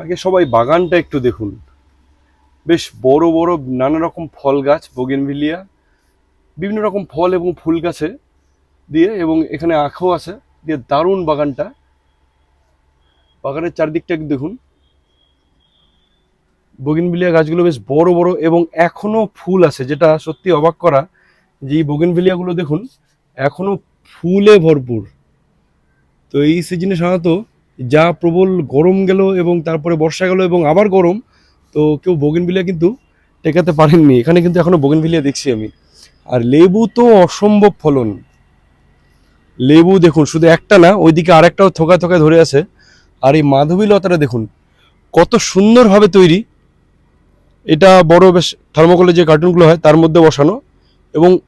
আগে সবাই বাগানটা একটু দেখুন। বেশ বড় বড় নানা রকম ফল গাছ বোগেনভিলিয়া বিভিন্ন রকম ফল এবং ফুল গাছে দিয়ে এবং এখানে আখও আছে, দিয়ে দারুণ বাগানটা। বাগানের চারদিকটা একটু দেখুন। বগিনভিলিয়া গাছগুলো বেশ বড় বড় এবং এখনও ফুল আছে, যেটা সত্যি অবাক করা যে এই বগিনভিলিয়াগুলো দেখুন, এখনও ফুলে ভরপুর। তো এই সিজনে সাধারণত যা প্রবল গরম গেল এবং তারপরে বর্ষা গেল এবং আবার গরম, তো কেউ বগিনভিলিয়া কিন্তু টেকাতে পারেননি। এখানে কিন্তু এখনও বগিনভিলিয়া দেখছি আমি। আর লেবু তো অসম্ভব ফলন। লেবু দেখুন, শুধু একটা না, ওইদিকে আরেকটাও থোকায় থোকায় ধরে আছে। আর এই মাধবী লতাটা দেখুন, কত সুন্দরভাবে তৈরি। এটা বড় বেশ থার্মোকলের যে কার্টুনগুলো হয়, তার মধ্যে বসানো এবং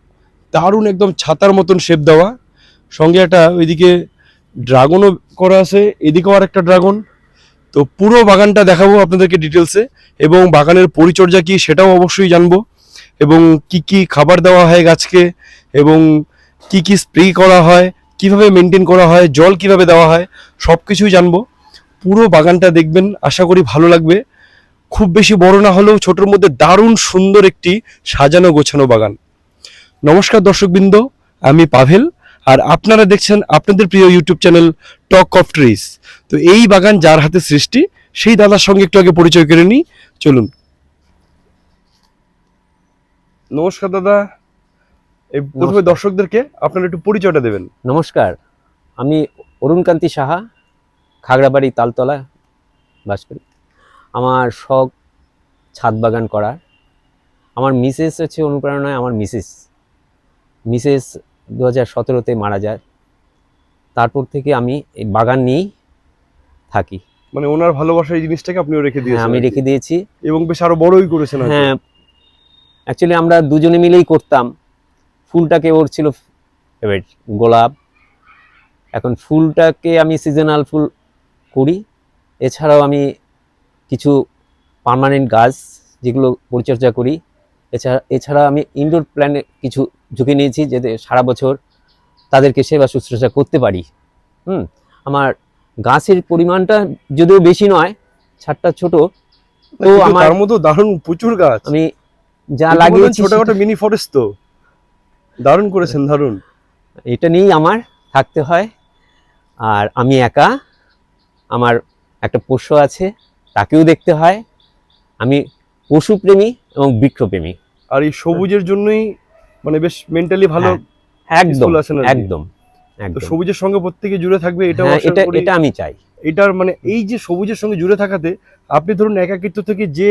দারুণ একদম ছাতার মতন শেপ দেওয়া। সঙ্গে একটা ওইদিকে ড্রাগনও করা আছে। এদিকেও আর একটা ড্রাগন। তো পুরো বাগানটা দেখাবো আপনাদেরকে ডিটেলসে এবং বাগানের পরিচর্যা কি সেটাও অবশ্যই জানব। এবং কি কি খাবার দেওয়া হয় গাছকে, এবং কি কি স্প্রে করা হয়, কীভাবে মেনটেন করা হয়, জল কীভাবে দেওয়া হয় সব কিছুই জানব। পুরো বাগানটা দেখবেন, আশা করি ভালো লাগবে। খুব বেশি বড় না হলেও ছোটোর মধ্যে দারুণ সুন্দর একটি সাজানো গোছানো বাগান। নমস্কার দর্শকবৃন্দ, আমি পাভেল। আর আপনারা দেখছেন আপনাদের প্রিয় YouTube channel Talk of Trees তো এই বাগান যার হাতে সৃষ্টি সেই দাদার সঙ্গে একটু আগে পরিচয় করে নিই। চলুন। নমস্কার দাদা। এই প্রথমে দর্শকদেরকে আপনারা একটু পরিচয়টা দেবেন। নমস্কার। আমি অরুণকান্তি সাহা খাগড়াবাড়ি তালতলা বাস করি আমার শখ ছাদ বাগান করার। আমার মিসেস হচ্ছে অনুপ্রেরণায় আমার মিসেস। মিসেস দু হাজার সতেরোতে মারা যায়। তারপর থেকে আমি এই বাগান নিয়েই থাকি। মানে ওনার ভালোবাসার এই জিনিসটাকে আপনিও রেখে হ্যাঁ, দিয়েছেন আমি রেখে দিয়েছি। এবং বেশ আরও বড়ই করেছেন হ্যাঁ অ্যাকচুয়ালি আমরা দুজনে মিলেই করতাম। ফুলটাকে ওর ছিল ফেভারিট গোলাপ। এখন ফুলটাকে আমি সিজনাল ফুল করি। এছাড়াও আমি কিছু পার্মানেন্ট গাছ যেগুলো পরিচর্যা করি। এছাড়া এছাড়া আমি ইনডোর প্ল্যানে কিছু ঝুঁকে নিয়েছি যাতে সারা বছর তাদেরকে সেবা শুশ্রূষা করতে পারি। হুম? আমার গাছের পরিমাণটা যদিও বেশি নয় ছাদটা ছোট কিন্তু আমার- মধ্যে দারুণ প্রচুর গাছ। আমি যা লাগিয়েছি ছোটখাটো মিনি ফরেস্ট তো। দারুণ করেছেন দারুণ। এটা নিয়েই আমার থাকতে হয়। আর আমি একা আমার একটা পোষ্য আছে তাকেও দেখতে হয়। আমি পশুপ্রেমী এবং বৃক্ষপ্রেমী। আর এই সবুজের জন্যই মানে বেশ মেন্টালি ভালো হ্যাঁ, একদম। একদম সবুজের সঙ্গে প্রত্যেকে জুড়ে থাকবে হ্যাঁ, এটা এটা আমি চাই এটার মানে এই যে সবুজের সঙ্গে জুড়ে থাকাতে আপনি ধরুন একাকিত্ব থেকে যে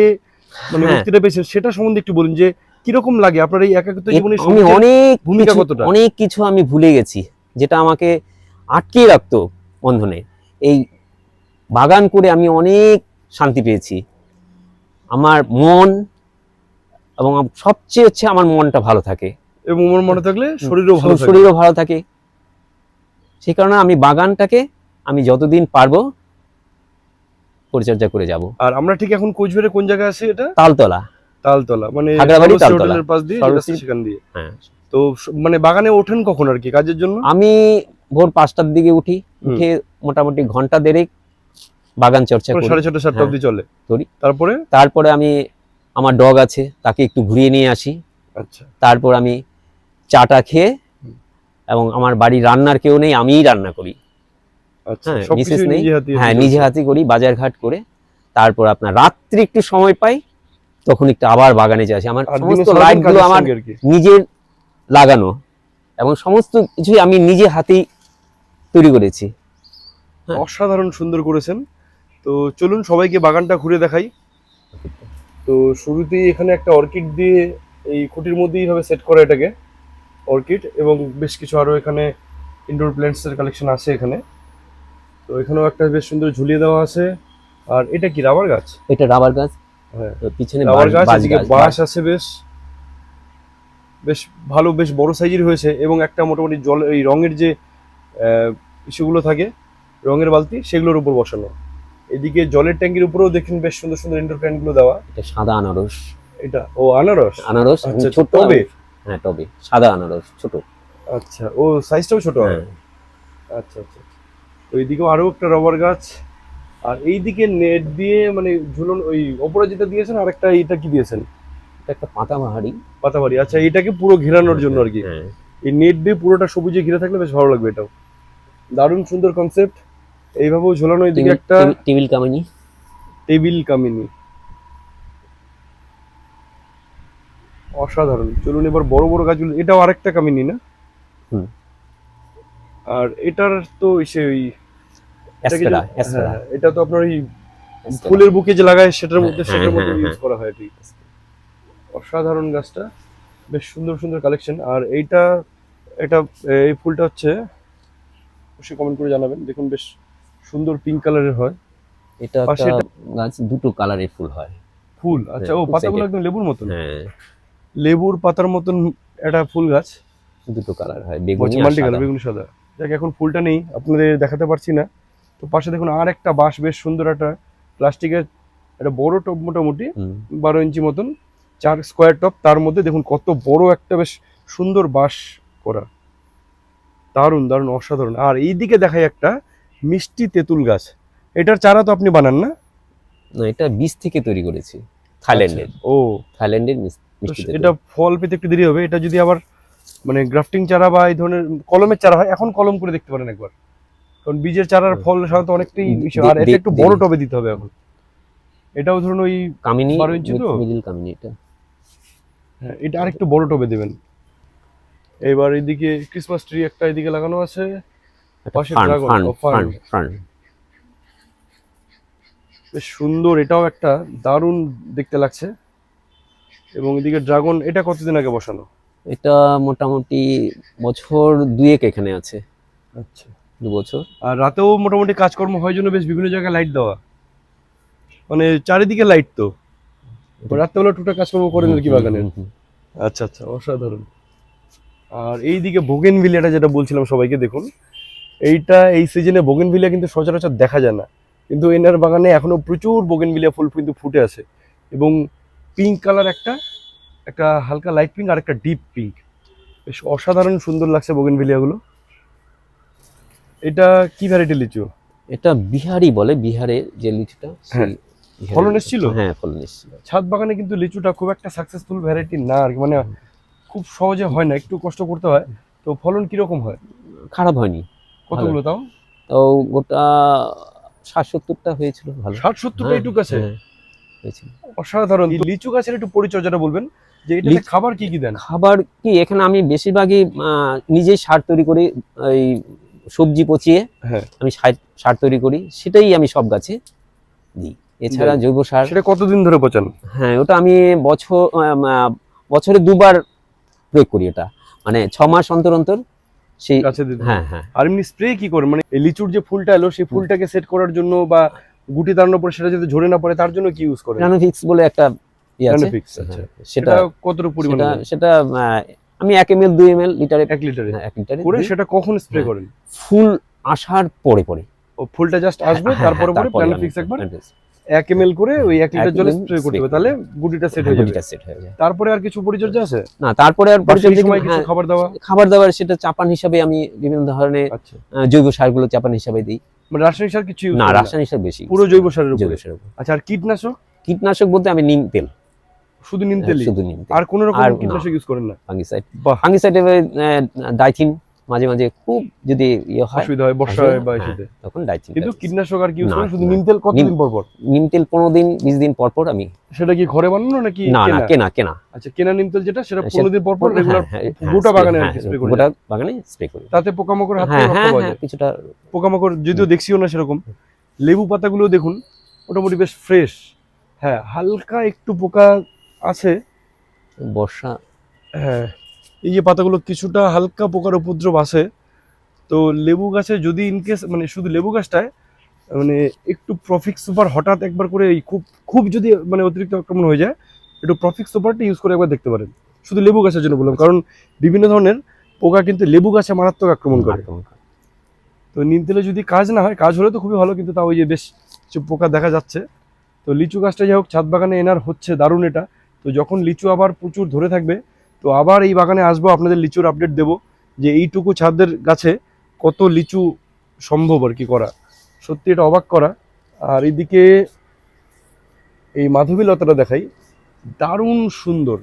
মানে হ্যাঁ। মুক্তিটা পেয়েছেন সেটা সম্বন্ধে একটু বলুন যে কীরকম লাগে আপনার এই একাকিত্ব জীবনে আমি অনেক ভূমিকা কতটা? অনেক কিছু আমি ভুলে গেছি যেটা আমাকে আটকে রাখতো বন্ধনে এই বাগান করে আমি অনেক শান্তি পেয়েছি আমার মন এবং সবচেয়ে হচ্ছে আমার মনটা ভালো থাকে এবং মন মনে থাকলে শরীরও ভালো শরীরও ভালো থাকে। সেই কারণে আমি বাগানটাকে আমি যতদিন পারব পরিচর্যা করে যাব। আর আমরা ঠিক এখন কোচবিহারে কোন জায়গায় আছি এটা? তালতলা। তালতলা মানে তালতলা। পাশ দিয়ে সেখান দিয়ে। হ্যাঁ। তো মানে বাগানে ওঠেন কখন আর কি কাজের জন্য? আমি ভোর পাঁচটার দিকে উঠি উঠে মোটামুটি ঘণ্টা দেড়েক বাগান চর্চা মানে করি। সাড়ে ছটা সাতটা হ্যাঁ, অবধি চলে। করি। তারপরে? তারপরে আমি আমার ডগ আছে তাকে একটু ঘুরিয়ে নিয়ে আসি। আচ্ছা। তারপর আমি চাটা খেয়ে এবং আমার বাড়ির রান্নার কেউ নেই আমিই রান্না করি। আচ্ছা হ্যাঁ, মিসেস নেই। নিজে হাতে হ্যাঁ নিজে হাতে করি বাজার ঘাট করে। তারপর আপনার রাত্রি একটু সময় পাই তখন একটু আবার বাগানে যাই আমার সমস্ত লাইটগুলো আমার। নিজের লাগানো এবং সমস্ত কিছুই আমি নিজে হাতেই তৈরি করেছি। হ্যাঁ। অসাধারণ সুন্দর করেছেন। তো চলুন সবাইকে বাগানটা ঘুরে দেখাই। তো শুরুতেই এখানে একটা অর্কিড দিয়ে এই খুঁটির মধ্যেই ভাবে সেট করা এটাকে। অর্কিড এবং বেশ কিছু আরও এখানে ইনডোর প্ল্যান্টস এর কালেকশন আছে এখানে। তো এখানেও একটা বেশ সুন্দর ঝুলিয়ে দেওয়া আছে। আর এটা কি রাবার গাছ? এটা রাবার গাছ। হ্যাঁ। পিছনে রাবার গাছ এদিকে বাঁশ বাঁশ। আছে বেশ। বেশ ভালো বেশ বড় সাইজের হয়েছে এবং একটা মোটামুটি জল এই রঙের যে ইস্যুগুলো থাকে রঙের বালতি সেগুলোর উপর বসানো। এদিকে জলের ট্যাঙ্কির উপরেও দেখেন বেশ সুন্দর সুন্দর ইনডোর প্ল্যান্টগুলো দেওয়া। এটা সাদা আনারস। এটা ও আনারস? আনারস আচ্ছা, ছোট টবে? হ্যাঁ টবে। সাদা আনারস ছোট। আচ্ছা ও সাইজটাও ছোট হয়? হ্যাঁ। আচ্ছা আচ্ছা তো এইদিকেও আরও একটা রবার গাছ। আর এইদিকে নেট দিয়ে মানে ঝুলন ওই ওপরে যেটা দিয়েছেন আর একটা এইটা কি দিয়েছেন? এটা একটা পাতাবাহারি। পাতাবাড়ি আচ্ছা এটাকে পুরো ঘেরানোর জন্য আর কি। হ্যাঁ। এই নেট দিয়ে পুরোটা সবুজে ঘিরে থাকলে বেশ ভালো লাগবে এটাও। দারুণ সুন্দর কনসেপ্ট এইভাবেও ঝোলানো এদিকে একটা টেবিল কামিনি। টেবিল কামিনী। অসাধারণ। চলুন এবার বড় বড় গাছগুলো এটাও আরেকটা কামিনী না? হুম। আর এটার তো সে ওই হ্যাঁ, এটা তো আপনার ওই ফুলের বুকে যে লাগায় সেটার মধ্যে হ্যাঁ, সেটার মধ্যে হ্যাঁ, ইউজ করা হয় ঠিক অসাধারণ গাছটা বেশ সুন্দর সুন্দর কালেকশন আর এইটা এটা এই ফুলটা হচ্ছে অবশ্যই কমেন্ট করে জানাবেন। দেখুন বেশ সুন্দর পিঙ্ক কালারের হয়। এটা গাছ দুটো কালারের ফুল হয়। ফুল? আচ্ছা ও হ্যাঁ, পাতাগুলো একদম লেবুর মতন। হ্যাঁ। লেবুর পাতার মতন একটা ফুল গাছ। দুটো কালার হয় বেগুনি মাল্টি কালার। বেগুনি সাদা। যাক এখন ফুলটা নেই আপনাদের দেখাতে পারছি না। তো পাশে দেখুন আর একটা বাঁশ বেশ সুন্দর একটা প্লাস্টিকের একটা বড় টব মোটামুটি বারো ইঞ্চি মতন চার স্কোয়ার টপ। তার মধ্যে দেখুন কত বড় একটা বেশ সুন্দর বাঁশ করা। দারুণ দারুণ অসাধারণ। আর এই দিকে দেখাই একটা মিষ্টি তেঁতুল গাছ। এটার চারা তো আপনি বানান না? না এটা বীজ থেকে তৈরি করেছি থাইল্যান্ডের। আচ্ছা, ও। থাইল্যান্ডের মিষ্টি। এটা ফল পেতে একটু দেরি হবে। এটা যদি আবার মানে গ্রাফটিং চারা বা এই ধরনের কলমের চারা হয় এখন কলম করে দেখতে পারেন একবার। কারণ বীজের চারার ফল সাধারণত অনেকটাই। আর এটা একটু বড় টবে দিতে হবে এখন। এটাও ধরুন ওই কামিনী বারো ইঞ্চি তো? মিডিল কামিনী এটা। হ্যাঁ, এটা আরেকটু বড় টবে দেবেন। এবার এদিকে ক্রিসমাস ট্রি একটা এদিকে লাগানো আছে। পাশে ফান্ড বেশ সুন্দর এটাও একটা দারুণ দেখতে লাগছে। এবং এদিকে ড্রাগন এটা কতদিন আগে বসানো? এটা মোটামুটি বছর দুয়েক এখানে আছে। আচ্ছা। দু বছর। আর রাতেও মোটামুটি কাজকর্ম হয় জন্য বেশ বিভিন্ন জায়গায় লাইট দেওয়া। মানে চারিদিকে লাইট তো। রাত্রেবেলা টুকটাক কাজকর্ম করেন আর কি হুম, আচ্ছা আচ্ছা অসাধারণ। আর এইদিকে বোগেন ভিলিয়াটা যেটা বলছিলাম সবাইকে দেখুন এইটা এই সিজনে বোগেন ভিলিয়া কিন্তু সচরাচর দেখা যায় না। কিন্তু এনার বাগানে এখনও প্রচুর বোগেন ভিলিয়া ফুল কিন্তু ফুটে আছে। এবং পিঙ্ক কালার একটা একটা হালকা লাইট পিঙ্ক আর একটা ডিপ পিঙ্ক বেশ অসাধারণ সুন্দর লাগছে বোগেন ভিলিয়াগুলো এটা কি ভ্যারাইটি লিচু? এটা বিহারি বলে বিহারে যে লিচুটা হ্যাঁ। বিহারের ফলন এসেছিল? হ্যাঁ ফলন এসেছিল। ছাদ বাগানে কিন্তু লিচুটা খুব একটা সাকসেসফুল ভ্যারাইটি না আর মানে খুব সহজে হয় না একটু কষ্ট করতে হয়। তো ফলন কীরকম হয়? খারাপ হয়নি কতগুলো তাও? তাও গোটা ষাট সত্তরটা হয়েছিল ভালো। ষাট সত্তরটা হ্যাঁ, এইটুক আছে? হ্যাঁ, হয়েছিল। অসাধারণ। লিচু গাছের একটু পরিচর্যাটা বলবেন যে লিচু- খাবার কি কি দেন? খাবার কি? এখানে আমি বেশিরভাগই নিজেই সার তৈরি করি এই সবজি পচিয়ে হ্যাঁ। আমি সার তৈরি করি সেটাই আমি সব গাছে দিই। এছাড়া জৈব সার সেটা কতদিন ধরে পচান? হ্যাঁ ওটা আমি বছর বছরে দুবার প্রয়োগ করি এটা। মানে ছ মাস অন্তর অন্তর সেই হ্যাঁ। হ্যাঁ আর এমনি স্প্রে কি করেন? মানে লিচুর যে ফুলটা এলো সেই ফুলটাকে সেট করার জন্য বা গুটি দাঁড়ানোর পরে সেটা যাতে ঝরে না পড়ে তার জন্য কি ইউজ করেন? প্রানোফিক্স বলে একটা ইয়ে আচ্ছা। হ্যাঁ, সেটা সেটা কতটুকু পরিমাণে সেটা? সেটা আমি এক এম এল দুই এম এল লিটারে এক লিটারে। হ্যাঁ, এক লিটারে করে সেটা কখন স্প্রে হ্যাঁ। করেন? ফুল আসার পরে পরে। ও ফুলটা জাস্ট আসবে হ্যাঁ, তারপরে হ্যাঁ, পরে তারপরে প্ল্যানোফিক্স একবার এক এম করে ওই এক লিটার জলে স্প্রে করতে হবে। তাহলে গুটিটা সেট হ্যাঁ, হয়ে যাবে। set হয়ে যায়। তারপরে আর কিছু পরিচর্যা আছে? না তারপরে আর পরিচর্যা সময় কিছু হ্যাঁ, খাবার দাওয়া খাবার দাবার সেটা চাপান হিসাবে আমি বিভিন্ন ধরনের আচ্ছা। জৈব সারগুলো চাপান হিসাবে দিই। মানে রাসায়নিক সার কিছু না রাসায়নিক সার বেশি পুরো জৈব সারের উপরে। আচ্ছা আর কীটনাশক? কীটনাশক বলতে আমি নিম তেল। শুধু নিম তেল? শুধু নিম আর কোনো রকম কীটনাশক ইউজ করেন না? Fungicide fungicide Dithane. মাঝে মাঝে খুব যদি ইয়ে হয় অসুবিধা হয় বর্ষায় বা হ্যাঁ, এসেতে তখন ডাইথিন কিন্তু কীটনাশক আর কি ইউজ করেন? শুধু নিম তেল কতদিন পর পর? নিম তেল পনেরো দিন বিশ দিন পর পর আমি সেটা কি ঘরে বানানো নাকি না না কেনা? কেনা আচ্ছা কেনা নিম তেল যেটা সেটা হ্যাঁ, পনেরো দিন পর পর রেগুলার হ্যাঁ, হ্যাঁ, গোটা বাগানে হ্যাঁ, করে। গোটা বাগানে স্প্রে করি। তাতে পোকামাকড় হাত থেকে রক্ষা পাওয়া যায়। কিছুটা পোকামাকড় যদিও দেখছিও না সেরকম। লেবু পাতাগুলো দেখুন মোটামুটি বেশ ফ্রেশ হ্যাঁ হালকা একটু পোকা আছে। বর্ষা হ্যাঁ এই যে পাতাগুলো কিছুটা হালকা পোকার উপদ্রব আছে তো লেবু গাছে যদি ইনকেস মানে শুধু লেবু গাছটায় মানে একটু প্রফিক সুপার হঠাৎ একবার করে এই খুব খুব যদি মানে অতিরিক্ত আক্রমণ হয়ে যায় একটু প্রফিক সুপারটা ইউজ করে একবার দেখতে পারেন। শুধু লেবু গাছের জন্য বললাম কারণ বিভিন্ন ধরনের পোকা কিন্তু লেবু গাছে মারাত্মক আক্রমণ করে। তো নিম তেলে যদি কাজ না হয় কাজ হলে তো খুবই ভালো কিন্তু তাও ওই যে বেশ কিছু পোকা দেখা যাচ্ছে। তো লিচু গাছটা যাই হোক ছাদ বাগানে এনার হচ্ছে দারুণ এটা। তো যখন লিচু আবার প্রচুর ধরে থাকবে তো আবার এই বাগানে আসব আপনাদের লিচুর আপডেট দেবো যে এইটুকু ছাদের গাছে কত লিচু সম্ভব আর কি করা। সত্যি এটা অবাক করা। আর এদিকে এই মাধবী লতাটা দেখাই। দারুণ সুন্দর।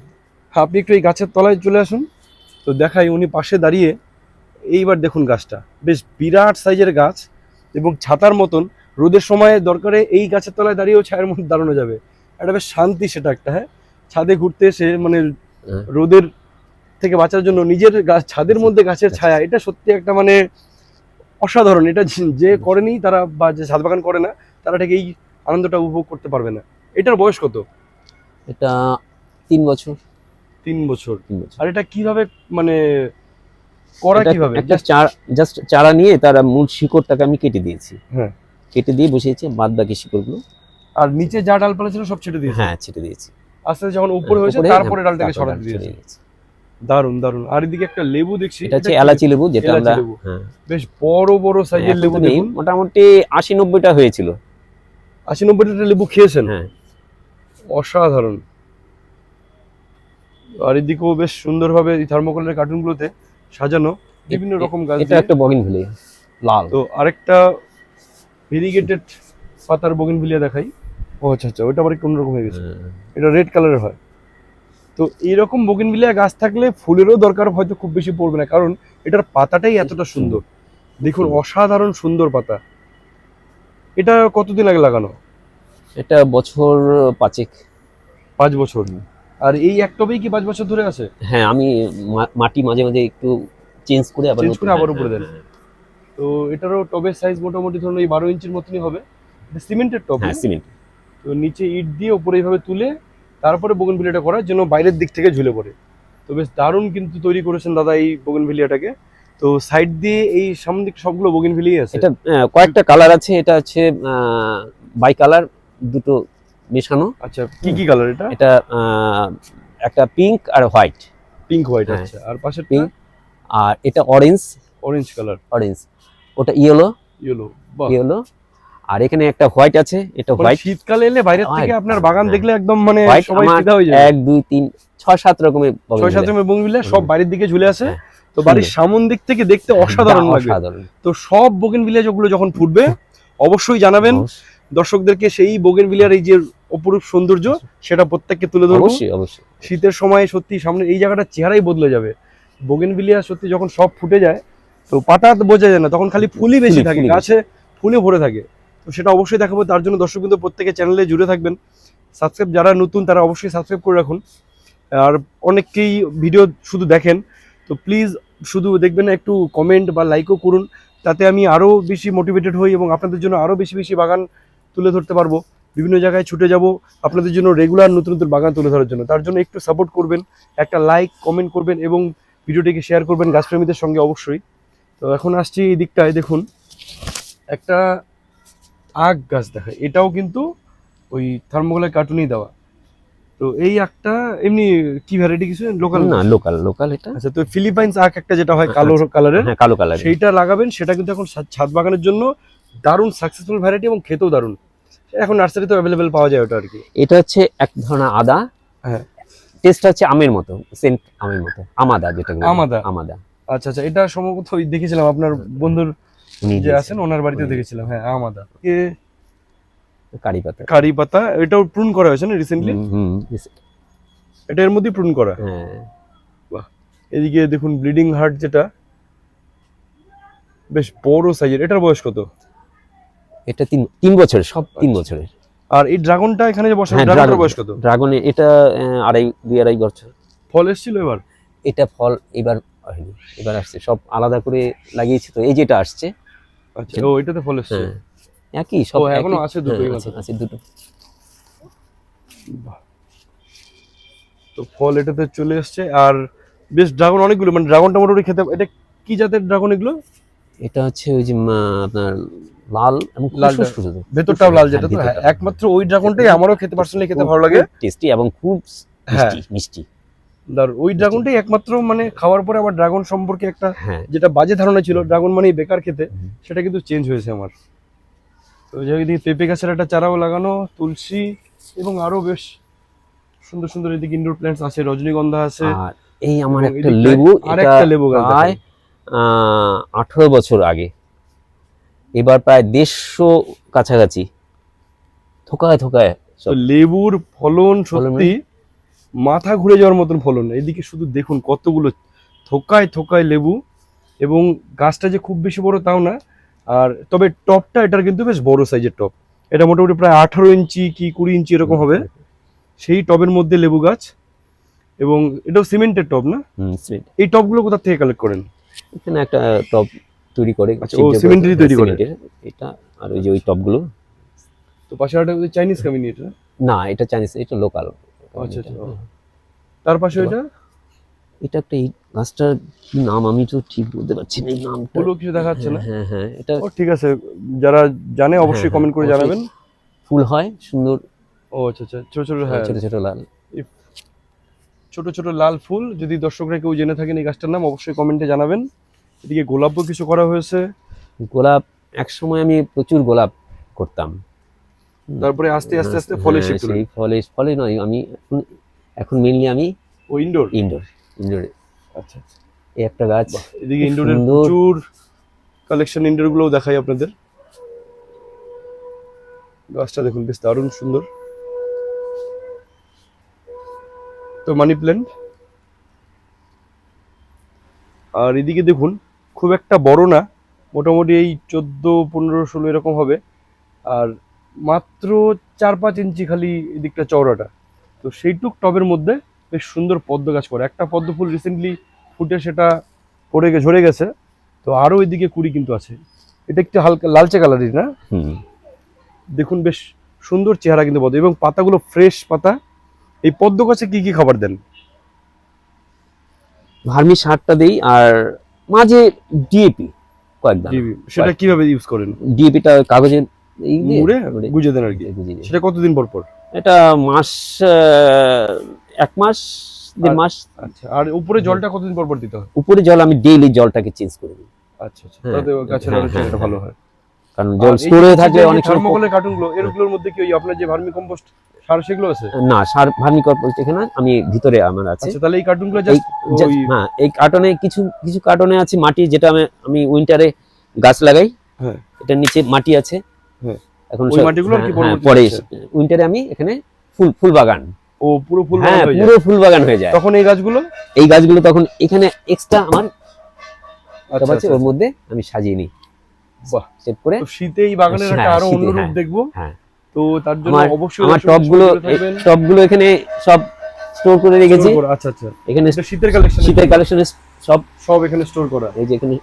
হ্যাঁ, আপনি একটু এই গাছের তলায় চলে আসুন। তো দেখাই উনি পাশে দাঁড়িয়ে। এইবার দেখুন গাছটা। বেশ বিরাট সাইজের গাছ এবং ছাতার মতন। রোদের সময় দরকারে এই গাছের তলায় দাঁড়িয়েও ছায়ের মধ্যে দাঁড়ানো যাবে। একটা বেশ শান্তি সেটা একটা হ্যাঁ। ছাদে ঘুরতে এসে মানে। রোদের থেকে বাঁচার জন্য নিজের গাছ ছাদের মধ্যে গাছের ছায়া এটা সত্যি একটা মানে অসাধারণ। এটা যে- করেনি তারা বা যে ছাদ বাগান করে না তারা ঠিক এই আনন্দটা উপভোগ করতে পারবে না। এটার বয়স কত? এটা তিন বছর। তিন বছর। আর এটা কীভাবে মানে করা কীভাবে? জাস্ট চারা নিয়ে তারা মূল শিকড়টাকে আমি কেটে দিয়েছি। হ্যাঁ। কেটে দিয়ে বসিয়েছি বাদ বাকি শিকড়গুলো। আর নিচে যা ডালপালা ছিল সব ছেটে দিয়েছি? হ্যাঁ ছেটে দিয়েছি। আস্তে আস্তে যখন উপরে হয়েছে তারপরে ডালটাকে সরাতে দিয়েছে। দারুণ দারুণ আর এদিকে একটা লেবু দেখছি। এটা হচ্ছে এলাচি লেবু যেটা আমরা হ্যাঁ। বেশ বড় বড় সাইজের লেবু দেখুন। মোটামুটি আশি নব্বইটা হয়েছিল। আশি নব্বইটা লেবু খেয়েছেন? হ্যাঁ। অসাধারণ। আর এদিকেও বেশ সুন্দরভাবে এই থার্মোকলের কার্টুনগুলোতে সাজানো বিভিন্ন রকম গাছ এটা একটা বগিন ভেলি লাল। তো আরেকটা ভেরিগেটেড পাতার বগিনভিলিয়া দেখাই। ও আচ্ছা আচ্ছা ওটা আবার একটু অন্যরকম হয়ে গেছে। হ্যাঁ। এটা রেড কালারের হয়। তো এইরকম বগিনভিলিয়া গাছ থাকলে ফুলেরও দরকার হয়তো খুব বেশি পড়বে না কারণ এটার পাতাটাই এতটা সুন্দর। দেখুন অসাধারণ সুন্দর পাতা। এটা কতদিন আগে লাগানো? এটা বছর পাঁচেক। পাঁচ বছর। আর এই এক টবেই কি পাঁচ বছর ধরে আছে? হ্যাঁ আমি মাটি মাঝে মাঝে একটু চেঞ্জ করে আবার নতুন- করে আবার হ্যাঁ, উপরে দেন। হ্যাঁ, তো এটারও টবের সাইজ মোটামুটি ধরুন এই বারো ইঞ্চির মতনই হবে। সিমেন্টের টব হ্যাঁ সিমেন্ট তো নিচে ইট দিয়ে ওপরে এইভাবে তুলে তারপরে বগনভিলিয়াটা করার জন্য বাইরের দিক থেকে ঝুলে পড়ে। তো বেশ দারুণ কিন্তু তৈরি করেছেন দাদা এই বগনভিলিয়াটাকে। তো সাইড দিয়ে এই সামনে দিক সবগুলো বগনভিলিয়াই আছে। এটা কয়েকটা কালার আছে। এটা হচ্ছে বাই কালার দুটো মেশানো। আচ্ছা কি কি কালার এটা? এটা একটা পিঙ্ক আর হোয়াইট পিঙ্ক হোয়াইট হ্যাঁ। আচ্ছা। আর পাশে পিঙ্ক আর এটা অরেঞ্জ অরেঞ্জ কালার অরেঞ্জ ওটা ইয়েলো ইয়েলো ইয়েলো আর এখানে একটা হোয়াইট আছে এটা মানে হোয়াইট শীতকালে এলে বাইরের থেকে আপনার বাগান হ্যাঁ। দেখলে একদম মানে সবাই ফিদা হয়ে যাবে। এক দুই তিন ছয় সাত রকমের ছয় bougainvillea। সাত রকমের বগনভিলিয়া সব। বাইরের দিকে ঝুলে আছে। হ্যাঁ, তো বাড়ির সামন দিক থেকে দেখতে অসাধারণ হ্যাঁ, লাগে তো সব বগনভিলিয়া যেগুলো যখন ফুটবে অবশ্যই জানাবেন। দর্শকদেরকে সেই বোগেনভিলিয়ার এই যে অপরূপ সৌন্দর্য সেটা প্রত্যেককে তুলে ধরবো। অবশ্যই অবশ্যই। শীতের সময় সত্যি সামনে এই জায়গাটার চেহারাই বদলে যাবে। বোগেনভিলিয়া সত্যি যখন সব ফুটে যায় তো পাতা বোঝা যায় না তখন খালি ফুলই বেশি থাকে গাছে ফুলে ভরে থাকে। তো সেটা অবশ্যই দেখাবো। তার জন্য দর্শক কিন্তু প্রত্যেকে চ্যানেলে জুড়ে থাকবেন। সাবস্ক্রাইব যারা নতুন, তারা অবশ্যই সাবস্ক্রাইব করে রাখুন। আর অনেকেই ভিডিও শুধু দেখেন। তো প্লিজ শুধু দেখবেন না, একটু কমেন্ট বা লাইকও করুন। তাতে আমি আরও বেশি মোটিভেটেড হই এবং আপনাদের জন্য আরও বেশি বেশি বাগান তুলে ধরতে পারব। বিভিন্ন জায়গায় ছুটে যাব, আপনাদের জন্য রেগুলার নতুন নতুন বাগান তুলে ধরার জন্য। তার জন্য একটু সাপোর্ট করবেন, একটা লাইক কমেন্ট করবেন এবং ভিডিওটিকে শেয়ার করবেন গাছপ্রেমীদের সঙ্গে অবশ্যই। তো এখন আসছি এই দিকটায়, দেখুন। একটা আখ গাছ দেখা এটাও কিন্তু ওই থার্মোকলের কার্টুনেই দেওয়া। তো এই আখটা এমনি কি ভ্যারাইটি কিছু? লোকাল না লোকাল লোকাল এটা। আচ্ছা তো ফিলিপাইন্স আখ একটা যেটা হয় কালো কালারের হ্যাঁ কালো কালার সেইটা লাগাবেন সেটা কিন্তু এখন ছাদ- বাগানের জন্য দারুণ সাকসেসফুল ভ্যারাইটি এবং খেতেও দারুণ। এখন নার্সারিতে অ্যাভেলেবেল পাওয়া যায় ওটা আর কি। এটা হচ্ছে এক ধরনের আদা। হ্যাঁ। টেস্ট হচ্ছে আমের মতো সেন্ট আমের মতো। আমাদা যেটা। আমাদা। আমাদা। আচ্ছা আচ্ছা এটা সম্ভবত ওই দেখেছিলাম আপনার বন্ধুর যে। আছেন ওনার বাড়িতে দেখেছিলাম। হ্যাঁ আমাদা এ কারি পাতা। কারি পাতা এটাও প্রুন করা হয়েছে না রিসেন্টলি হুম, এটা এর মধ্যেই প্রুন করা। হ্যাঁ। এদিকে দেখুন ব্লিডিং হার্ট যেটা বেশ বড় সাইজের এটার বয়স কত? এটা তিন তিন বছর সব তিন বছরের। আর এই ড্রাগনটা এখানে যে বসানো হ্যাঁ, ড্রাগনটার dragon। বয়স কত? ড্রাগনে এটা আড়াই দুই আড়াই বছর। ফল এসেছিল এবার? এটা ফল এবার হয়নি এবার আসছে। সব আলাদা করে লাগিয়েছি তো এই যেটা আসছে আচ্ছা। ও এটাতে ফল এসছে। হ্যাঁ। একই সব এখনও আছে দুটোই হ্যাঁ, আছে- আছে দুটো। তো ফল এটাতে চলে এসছে আর বেশ ড্রাগন অনেকগুলো মানে ড্রাগনটা মোটামুটি খেতে এটা কি জাতের ড্রাগন এগুলো? এটা হচ্ছে ওই যে আপনার লাল এবং লাল ভেতরটাও লাল যেটা তো হ্যাঁ, হ্যাঁ। একমাত্র ওই ড্রাগনটাই আমারও খেতে পার্সোনালি খেতে ভালো লাগে। টেস্টি এবং খুব হ্যাঁ। মিষ্টি মিষ্টি। আর ওই ড্রাগনটাই একমাত্র মানে খাওয়ার পরে আমার ড্রাগন সম্পর্কে একটা হ্যাঁ। যেটা বাজে ধারণা ছিল ড্রাগন মানে বেকার খেতে সেটা কিন্তু চেঞ্জ হয়েছে আমার। তো এদিকে পেঁপে গাছের একটা চারাও লাগানো তুলসী এবং আরও বেশ সুন্দর সুন্দর এদিকে ইনডোর প্ল্যান্টস আছে রজনীগন্ধা আছে। আর এই আমার একটা লেবু আরেকটা এটা লেবু গাছ প্রায় আঠারো বছর আগে। এবার প্রায় দেড়শো কাছাকাছি। থোকায় থোকায় লেবুর ফলন ফলন সত্যি মাথা ঘুরে যাওয়ার মতন ফলন এদিকে শুধু দেখুন কতগুলো থোকায় থোকায় লেবু এবং গাছটা যে খুব বেশি বড় তাও না আর তবে টপটা এটার কিন্তু বেশ বড় সাইজের টপ। এটা মোটামুটি প্রায় আঠারো ইঞ্চি কি কুড়ি ইঞ্চি এরকম হবে। সেই টবের মধ্যে লেবু গাছ এবং এটাও সিমেন্টের টব না। এই টবগুলো কোথা থেকে কালেক্ট করেন? এখানে একটা টপ তৈরি করে আচ্ছা, ও, সিমেন্টেরই তৈরি করে। এটা আর ওই যে ওই টপগুলো। তো পাশে একটা চাইনিজ কামিনি এটা না? এটা চাইনিজ এটা লোকাল আচ্ছা, আচ্ছা। তার পাশে এটা এটা একটা এই গাছটার কি নাম আমি তো ঠিক বলতে পারছি না এই নামটা। ফুলও কিছু দেখা যাচ্ছে না? হ্যাঁ হ্যাঁ এটা ও ঠিক আছে। যারা জানে অবশ্যই হ্যাঁ, কমেন্ট করে জানাবেন। ফুল হয় সুন্দর। ও আচ্ছা আচ্ছা ছোট ছোট হ্যাঁ। ছোট ছোট লাল। ছোট ছোট লাল ফুল যদি দর্শকরা কেউ জেনে থাকেন এই গাছটার নাম অবশ্যই কমেন্টে জানাবেন। এদিকে গোলাপও কিছু করা হয়েছে। গোলাপ এক সময় আমি প্রচুর গোলাপ করতাম। তারপরে আস্তে আস্তে আস্তে ফলে হ্যাঁ, শিফট সেই ফলে ফলে নয় আমি এখন এখন মেনলি আমি ও ইনডোর ইনডোর ইনডোরে আচ্ছা এই একটা গাছ এদিকে ইনডোরের। প্রচুর কালেকশন ইনডোর গুলোও দেখাই আপনাদের। গাছটা দেখুন বেশ দারুণ সুন্দর। তো মানি প্ল্যান্ট আর এদিকে দেখুন খুব একটা বড় না মোটামুটি এই চোদ্দ পনেরো ষোলো এরকম হবে। আর মাত্র চার পাঁচ ইঞ্চি খালি এদিকটা চওড়াটা। তো সেইটুক টবের মধ্যে বেশ সুন্দর পদ্ম গাছ করে একটা পদ্ম ফুল রিসেন্টলি ফুটে সেটা পড়ে গে ঝরে গেছে। তো আরও এদিকে কুড়ি কিন্তু আছে। এটা একটু হালকা লালচে কালারের না? হুম। দেখুন বেশ সুন্দর চেহারা কিন্তু পদ্ম। এবং পাতাগুলো ফ্রেশ পাতা। এই পদ্ম গাছে কি কি খাবার দেন? ভার্মি সারটা দেই আর মাঝে ডিএপি কয়েকদান। জি, সেটা কীভাবে ইউজ করেন? ডিএপিটা কাগজে মুড়ে গুজে দেন আর কি। সেটা কতদিন পর পর? এটা মাস এক মাস দেড় মাস। আচ্ছা আর উপরে জলটা কতদিন পর পর দিতে হয়? উপরে জল আমি ডেইলি জলটাকে চেঞ্জ করে দিই। আচ্ছা আচ্ছা হ্যাঁ, তাতে গাছের হ্যাঁ, আরও হ্যাঁ, ভালো হয়। কারণ জল স্টোর হয়ে যে অনেক থার্মোকলের কার্টুনগুলো এরগুলোর মধ্যে কি ওই আপনার যে ভার্মি কম্পোস্ট সার সেগুলো আছে? না সার ভার্মি কম্পোস্ট এখানে আমি ভিতরে আমার আছে। আচ্ছা তাহলে এই কার্টুনগুলো এই জাস্ট হ্যাঁ এই কার্টনে কিছু কিছু কার্টনে আছে মাটি যেটা আমি আমি উইন্টারে গাছ লাগাই। হ্যাঁ। এটার নিচে মাটি আছে। এখন ওই মাটিগুলো কি হ্যাঁ, হ্যাঁ, পরে উইন্টারে আমি এখানে ফুল ফুল বাগান। ও পুরো ফুল হ্যাঁ বাগান হয়ে পুরো ফুল বাগান হয়ে যায়। তখন এই গাছগুলো? এই গাছগুলো তখন এখানে এক্সট্রা আমার আচ্ছা আছে আচ্ছা, ওর মধ্যে আমি সাজিয়ে নিই। বাহ। সেট করে শীতে এই বাগানের হ্যাঁ, একটা আরও শীতে, অন্যরূপ হ্যাঁ, দেখব। হ্যাঁ। তো তার জন্য অবশ্যই আমার থাকবেন। টবগুলো এখানে সব স্টোর করে রেখেছি। আচ্ছা আচ্ছা। এখানে শীতের কালেকশন শীতের কালেকশনে সব সব এখানে স্টোর করা। এই যে এখানে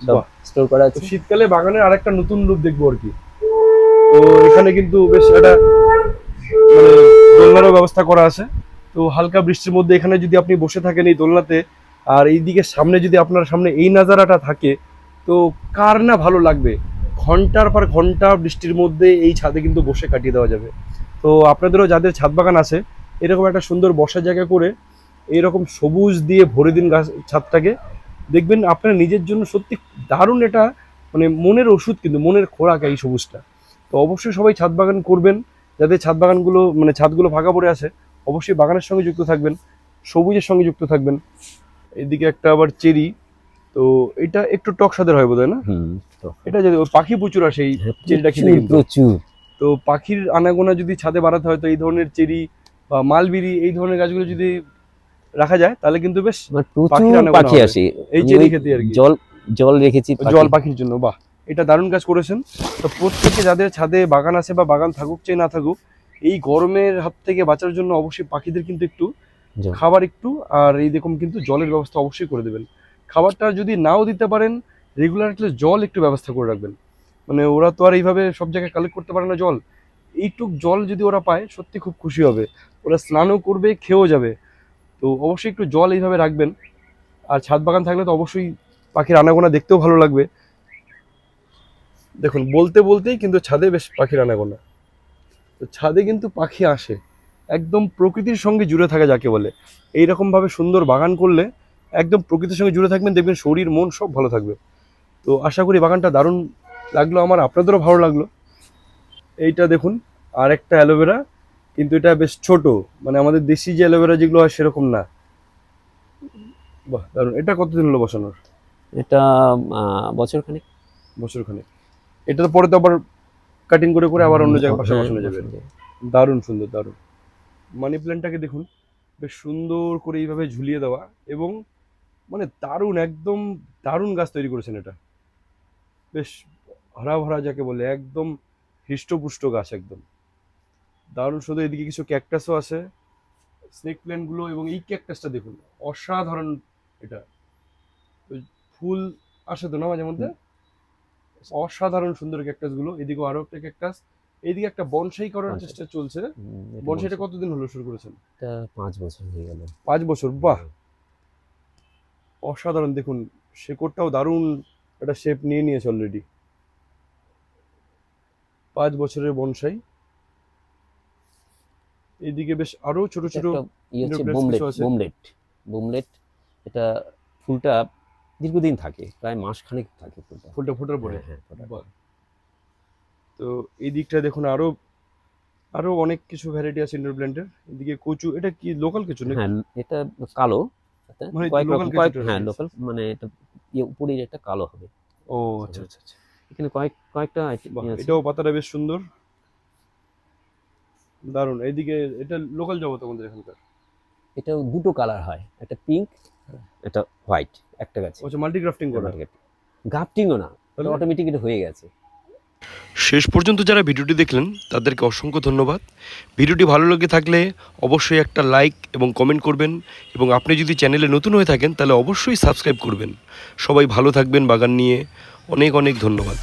সব স্টোর করা আছে। শীতকালে বাগানের আরেকটা নতুন রূপ দেখব আর কি। তো এখানে কিন্তু বেশ একটা মানে দোলনারও ব্যবস্থা করা আছে। তো হালকা বৃষ্টির মধ্যে এখানে যদি আপনি বসে থাকেন এই দোলনাতে, আর এইদিকে সামনে যদি আপনার সামনে এই নাজারাটা থাকে, তো কার না ভালো লাগবে? ঘণ্টার পর ঘণ্টা বৃষ্টির মধ্যে এই ছাদে কিন্তু বসে কাটিয়ে দেওয়া যাবে। তো আপনাদেরও যাদের ছাদ বাগান আছে, এরকম একটা সুন্দর বসার জায়গা করে, এরকম সবুজ দিয়ে ভরে দিন গাছ, ছাদটাকে, দেখবেন আপনার নিজের জন্য সত্যি দারুণ এটা মানে মনের ওষুধ কিন্তু, মনের খোরাক এই সবুজটা। তো অবশ্যই সবাই ছাদ বাগান করবেন। যাদের ছাদ বাগানগুলো মানে ছাদগুলো ফাঁকা পড়ে আছে অবশ্যই বাগানের সঙ্গে যুক্ত থাকবেন সবুজের সঙ্গে যুক্ত থাকবেন। এদিকে একটা আবার চেরি তো এটা একটু টক স্বাদের হয় বোধ না? এটা যদি পাখি প্রচুর আসে এই চেরিটা খেতে প্রচুর তো পাখির আনাগোনা যদি ছাদে বাড়াতে হয় তো এই ধরনের চেরি বা মালবিরি এই ধরনের গাছগুলো যদি রাখা যায় তাহলে কিন্তু বেশ আনাগোনা পাখি আসে। এই চেরি খেতে আর কি। জল জল রেখেছি জল পাখির জন্য বাহ। এটা দারুণ কাজ করেছেন। তো প্রত্যেকে যাদের ছাদে বাগান আছে বা বাগান থাকুক চাই না থাকুক এই গরমের হাত থেকে বাঁচার জন্য অবশ্যই পাখিদের কিন্তু একটু খাবার একটু আর এই দেখুন কিন্তু জলের ব্যবস্থা অবশ্যই করে দেবেন। খাবারটা যদি নাও দিতে পারেন রেগুলার জল একটু ব্যবস্থা করে রাখবেন। মানে ওরা তো আর এইভাবে সব জায়গায় কালেক্ট করতে পারে না জল। এইটুক জল যদি ওরা পায় সত্যি খুব খুশি হবে। ওরা স্নানও করবে খেয়েও যাবে। তো অবশ্যই একটু জল এইভাবে রাখবেন। আর ছাদ বাগান থাকলে তো অবশ্যই পাখির আনাগোনা দেখতেও ভালো লাগবে। দেখুন বলতে বলতেই কিন্তু ছাদে বেশ পাখির আনাগোনা তো ছাদে কিন্তু পাখি আসে। একদম প্রকৃতির সঙ্গে জুড়ে থাকা যাকে বলে। এইরকম ভাবে সুন্দর বাগান করলে একদম প্রকৃতির সঙ্গে জুড়ে থাকবেন দেখবেন শরীর মন সব ভালো থাকবে। তো আশা করি বাগানটা দারুণ লাগল আমার আপনাদেরও ভালো লাগল। এইটা দেখুন আর একটা অ্যালোভেরা কিন্তু এটা বেশ ছোট। মানে আমাদের দেশি যে অ্যালোভেরা যেগুলো হয় সেরকম না। বাহ দারুণ। এটা কতদিন হলো বসানোর? এটা বছর খানিক বছরখানেক। এটা তো পরে তো আবার কাটিং করে করে আবার অন্য জায়গায় পাশে হ্যাঁ, বসানো যাবে দারুণ সুন্দর দারুণ। মানি প্ল্যান্টটাকে দেখুন বেশ সুন্দর করে এইভাবে ঝুলিয়ে দেওয়া এবং মানে দারুণ একদম দারুণ গাছ তৈরি করেছেন এটা। বেশ হরা ভরা যাকে বলে একদম হৃষ্টপুষ্ট গাছ একদম। দারুণ শুধু এদিকে কিছু ক্যাকটাসও আছে। স্নেক প্ল্যান্টগুলো এবং এই ক্যাকটাসটা দেখুন অসাধারণ এটা। ফুল আসে তো না মাঝে মধ্যে? অসাধারণ সুন্দর ক্যাকটাসগুলো এদিকে আরও একটা ক্যাকটাস এইদিকে একটা বনসাই করার চেষ্টা চলছে। বনসাইটা কতদিন হলো শুরু করেছেন? পাঁচ বছর হয়ে গেল। পাঁচ বছর বাহ! অসাধারণ দেখুন শেকড়টাও দারুণ একটা শেপ নিয়ে নিয়েছে অলরেডি পাঁচ বছরের বনসাই। এদিকে বেশ আরও ছোট ছোট একটা ই হচ্ছে Indoor বোমলেট? বোমলেট বোমলেট এটা ফুলটা দীর্ঘদিন থাকে প্রায় মাস খানেক থাকে ফুলটা ফুলটা ফোটার পরে হ্যাঁ, হ্যাঁ। তো এই দিকটা দেখুন আরও আরও অনেক কিছু ভ্যারাইটি আছে ইন্ডোর প্ল্যান্টের এদিকে কচু এটা কি লোকাল কিছু নাকি? হ্যাঁ এটা কালো। মানে কয়েক রকম কয়েক হ্যাঁ লোকাল মানে এটা ইয়ে উপরের একটা কালো হবে। ও আচ্ছা আচ্ছা আচ্ছা। এখানে কয়েক কয়েকটা আছে। এটাও পাতাটা বেশ সুন্দর। দারুণ। এইদিকে এটা লোকাল জগৎ আমাদের এখানকার? এটাও দুটো কালার হয় একটা পিঙ্ক একটা হোয়াইট একটা গাছে। আচ্ছা মাল্টি গ্রাফটিং করা। গাফটিংও না তাহলে? অটোমেটিক এটা হয়ে গেছে। শেষ পর্যন্ত যারা ভিডিওটি দেখলেন তাদেরকে অসংখ্য ধন্যবাদ। ভিডিওটি ভালো লেগে থাকলে অবশ্যই একটা লাইক এবং কমেন্ট করবেন এবং আপনি যদি চ্যানেলে নতুন হয়ে থাকেন তাহলে অবশ্যই সাবস্ক্রাইব করবেন। সবাই ভালো থাকবেন বাগান নিয়ে। অনেক অনেক ধন্যবাদ।